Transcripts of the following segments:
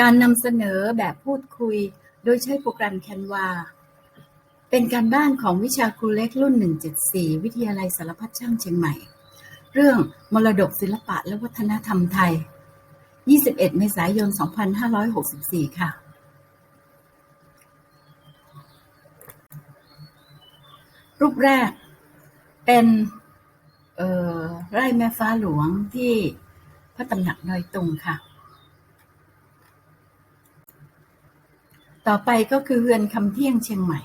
การนำเสนอแบบพูดคุย โดยใช้โปรแกรม Canva เป็นการบ้านของวิชาครูเล็กรุ่น 174 วิทยาลัยสารพัดช่างเชียงใหม่ เรื่องมรดกศิลปะและวัฒนธรรมไทย 21 เมษายน 2564 ค่ะ รูปแรกเป็นไร่แม่ฟ้าหลวงที่พระตำหนักดอยตุงค่ะ ต่อไปก็คือเฮือนคำเที่ยงเชียงใหม่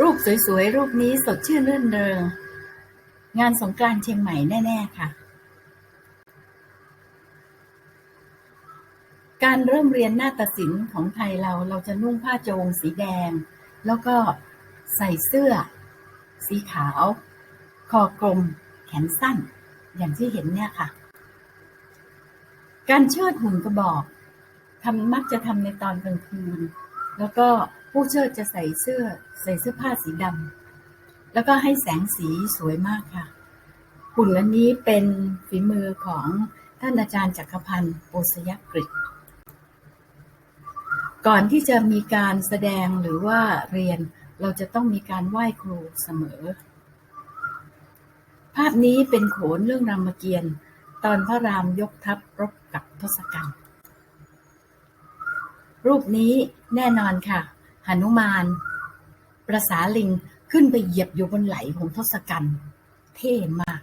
รูปสวยๆ รูปนี้สดชื่นรื่นเริง งานสงกรานต์เชียงใหม่แน่ ๆ ค่ะ การเริ่มเรียนนาฏศิลป์ของไทยเราเราจะนุ่งผ้าโจงสีแดง แล้วก็ใส่เสื้อ สีขาว คอกลม แขนสั้น อย่างที่เห็นเนี่ยค่ะ การเชิดหุ่นกระบอกทำมักจะทำในตอนกลางคืน แล้วก็ผู้เชิดจะใส่เสื้อใส่เสื้อผ้าสีดำแล้วก็ให้แสงสีสวยมากค่ะ หุ่นอันนี้เป็นฝีมือของท่านอาจารย์จักรพันธ์โอสยกฤษก่อนที่จะมีการแสดงหรือว่าเรียนเราจะต้องมีการไหว้ครูเสมอ ภาพนี้เป็นโขนเรื่องรามเกียรติ์ ตอนพระรามยกทัพรบกับทศกัณฐ์ รูปนี้แน่นอนค่ะหนุมานประสาลิงขึ้นไปเหยียบอยู่บนไหลของทศกัณฐ์เท่มาก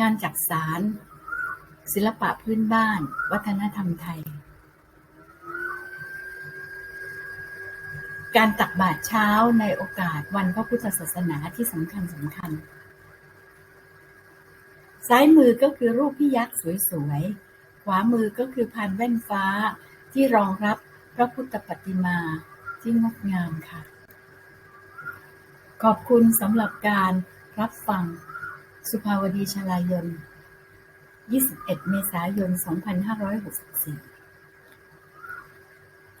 งานจักสาร ศิลปะพื้นบ้าน วัฒนธรรมไทย การตักบาตรเช้าในโอกาสวันพระพุทธศาสนาที่สำคัญสำคัญ ซ้ายมือก็คือรูปพี่ยักษ์สวยๆ ขวามือก็คือพานแว่นฟ้าที่รองรับพระพุทธปฏิมาที่งดงามค่ะ ขอบคุณสำหรับการรับฟังสุภาวดีชลายน 21 เมษายน 2564